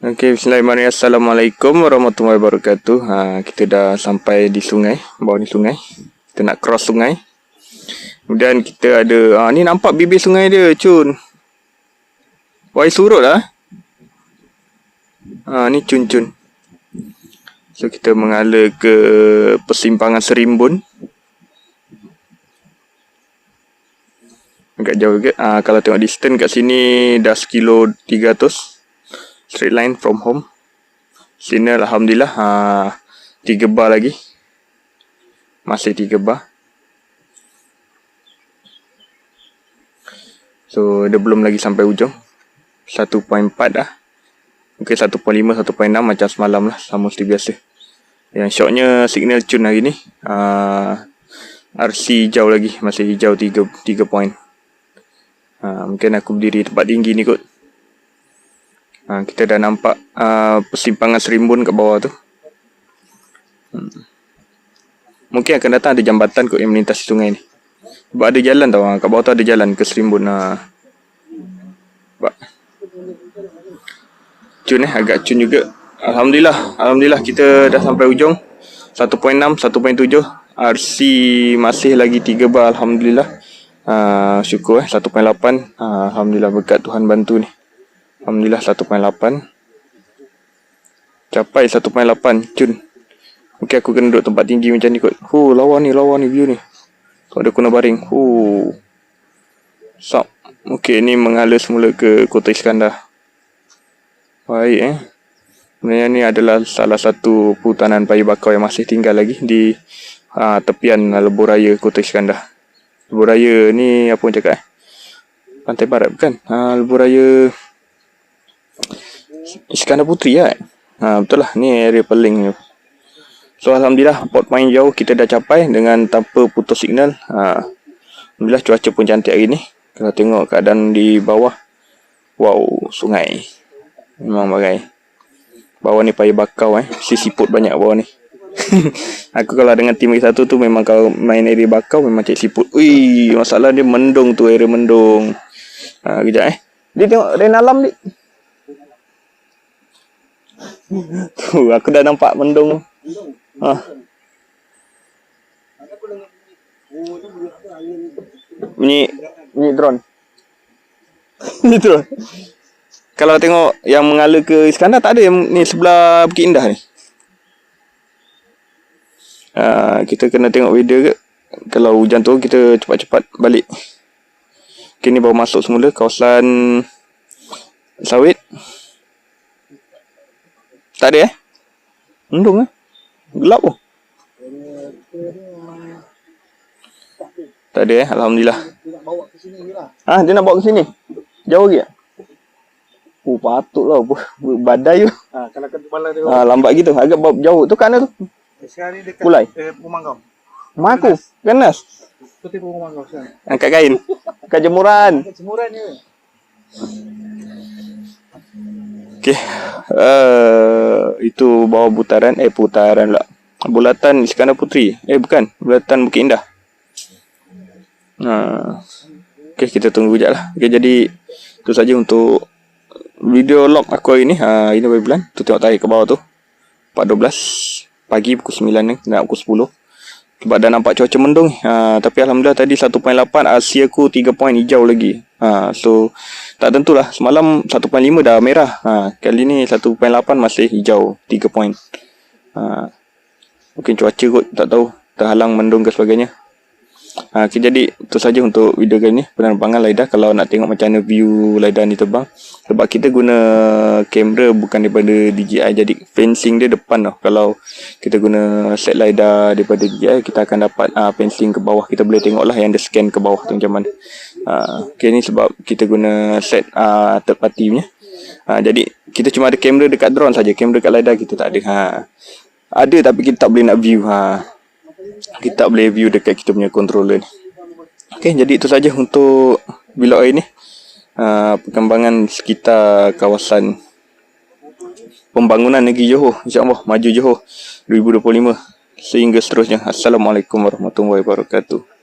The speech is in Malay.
Okey, bismillahirrahmanirrahim. Assalamualaikum warahmatullahi wabarakatuh. Ha, kita dah sampai di sungai, bawah ni sungai. Kita nak cross sungai. Kemudian kita ada, ha, ni nampak bibir sungai dia, cun. Wai surut lah. Ha, ni cun-cun. So, kita mengalir ke persimpangan Serimbun. Agak jauh juga. Ha, kalau tengok distance kat sini, dah sekilo 300 straight line from home. Sini Alhamdulillah ha, 3 bar lagi. Masih 3 bar. So dia belum lagi sampai ujung 1.4 dah. Mungkin 1.5 1.6 macam semalam lah sama seperti biasa. Yang shocknya signal tune hari ni uh, RC hijau lagi masih hijau 3, 3 point. Uh, mungkin aku berdiri tempat tinggi ni kot Ha, kita dah nampak uh, persimpangan serimbun kat bawah tu. Hmm. Mungkin akan datang ada jambatan kot yang melintasi sungai ni. Sebab ada jalan tau. Ha. Kat bawah tu ada jalan ke serimbun. Ha. Sebab. Cun eh. Agak cun juga. Alhamdulillah. Alhamdulillah kita dah sampai ujung. 1.6, 1.7. RC masih lagi 3 bar. Alhamdulillah. Uh, syukur eh. 1.8. Uh, Alhamdulillah berkat Tuhan bantu ni. Alhamdulillah 1.8 Capai 1.8 Cun Mungkin aku kena duduk tempat tinggi macam ni kot. Hu lawa ni lawa ni view ni. Tak ada kena baring Hu. Sap Okay ni mengalir semula ke Kota Iskandar. Baik eh. Sebenarnya ni adalah salah satu putanan payu bakau yang masih tinggal lagi di ha, tepian Lebuh Raya Kota Iskandar. Lebuh Raya ni apa orang cakap eh? Pantai Barat bukan? Ha, Lebuh Raya Iskandar Putri kan? Ha, betul lah. Ni area peling ni. So, Alhamdulillah. Port point jauh kita dah capai dengan tanpa putus signal. Ha, Alhamdulillah cuaca pun cantik hari ni. Kalau tengok keadaan di bawah. Wow, sungai. Memang bagai. Bawah ni payah bakau eh. Si siput banyak bawah ni. Aku kalau dengan tim lagi satu tu memang kalau main area bakau memang cek siput. Ui, masalah dia mendung tu area mendung. Ha, kejap eh. Dia tengok Rena Alam ni. Tu aku dah nampak mendung. Ha. Bunyi bunyi drone. Ni drone. Kalau tengok yang mengalir ke Iskandar tak ada yang ni sebelah Bukit Indah ni. Uh, kita kena tengok video ke kalau hujan tu kita cepat-cepat balik Kini baru masuk semula kawasan sawit tak ada eh? Mendung eh? Gelap pun. Tak ada eh? Alhamdulillah. Ah, ha, dia nak bawa ke sini. Jauh lagi tak? Oh, patutlah. Badai tu. Ha, kalau ke malam tu. Ha, lambat gitu. Agak bawa jauh. Tu kan tu? Sekarang ni dekat Kulai. Eh, rumah kau. Rumah aku. Ganas. Putih rumah kau sekarang. Angkat kain. Angkat jemuran. Dekat jemuran ni. Okay. Uh, itu bawah putaran. Eh, putaran lah. Bulatan Iskandar Putri. Eh, bukan. Bulatan Bukit Indah. Uh, okay, kita tunggu sekejap lah. Okay, jadi itu saja untuk video log aku hari ni. Uh, ini bulan? Tu tengok tarik ke bawah tu. 4.12 pagi pukul 9 ni. Nak pukul 10. Sebab dah nampak cuaca mendung ha, Tapi Alhamdulillah tadi 1.8 Asia aku 3 point hijau lagi. Ha, So Tak tentulah. Semalam 1.5 dah merah. Ha, Kali ni 1.8 masih hijau 3 point. Ha, Mungkin cuaca kot Tak tahu. Terhalang mendung ke sebagainya Ha, okay, jadi itu saja untuk video kali ni penerbangan LiDAR kalau nak tengok macam mana view LiDAR ni terbang sebab kita guna kamera bukan daripada DJI jadi fencing dia depan tau. Kalau kita guna set LiDAR daripada DJI kita akan dapat uh, fencing ke bawah. Kita boleh tengok lah yang dia scan ke bawah tu macam mana. Uh, okay, ni sebab kita guna set uh, third party punya. Uh, jadi kita cuma ada kamera dekat drone saja. Kamera dekat LiDAR kita tak ada. Ha. ada tapi kita tak boleh nak view ha kita boleh view dekat kita punya controller ni. Okay, jadi itu saja untuk vlog hari ni. Uh, perkembangan sekitar kawasan pembangunan negeri Johor. InsyaAllah maju Johor 2025 sehingga seterusnya. Assalamualaikum warahmatullahi wabarakatuh.